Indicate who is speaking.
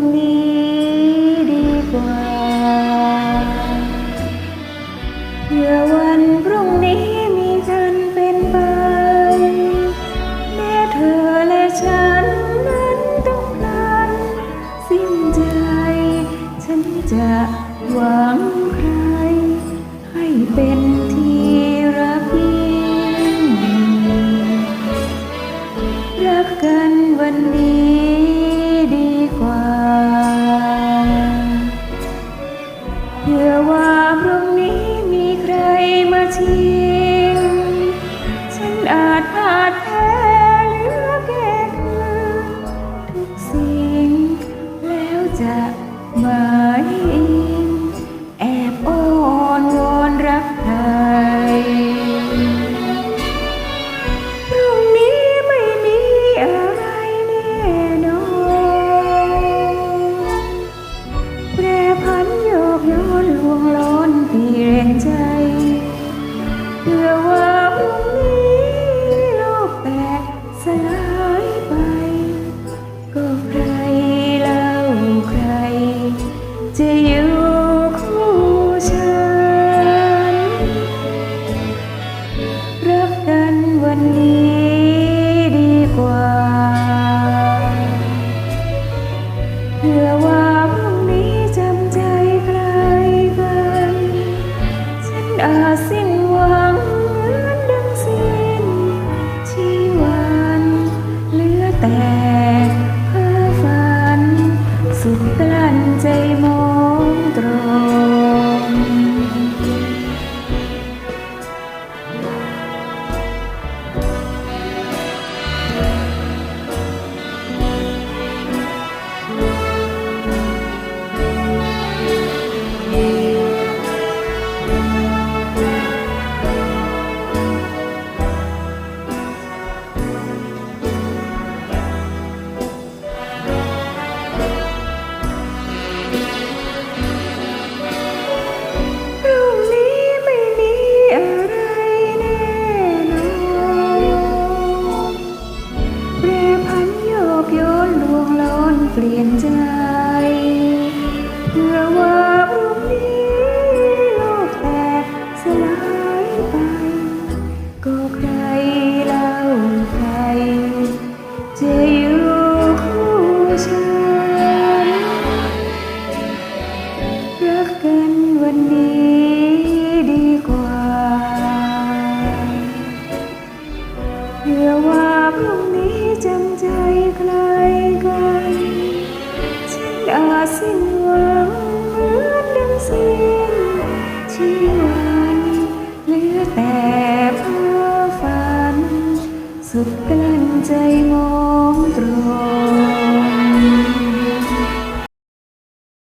Speaker 1: นนี้ดีกว่า เพื่อวันพรุ่งนี้มีฉันเป็นไป แม้เธอและฉันนั้นต้องพลัน สิ้นใจ ฉันจะหวังใคร ให้เป็นที่รักยิ่งรักกันวันนี้ tea. 因为 เปลี่ยนใจ เพื่อว่าพรุ่งนี้โลกแตกสลายไป ก็ใครเล่าใคร จะอยู่คู่ฉัน รักกันวันนี้ดีกว่า เพื่อว่าพรุ่งนี้จำใจ กลั้นใจมองตรอ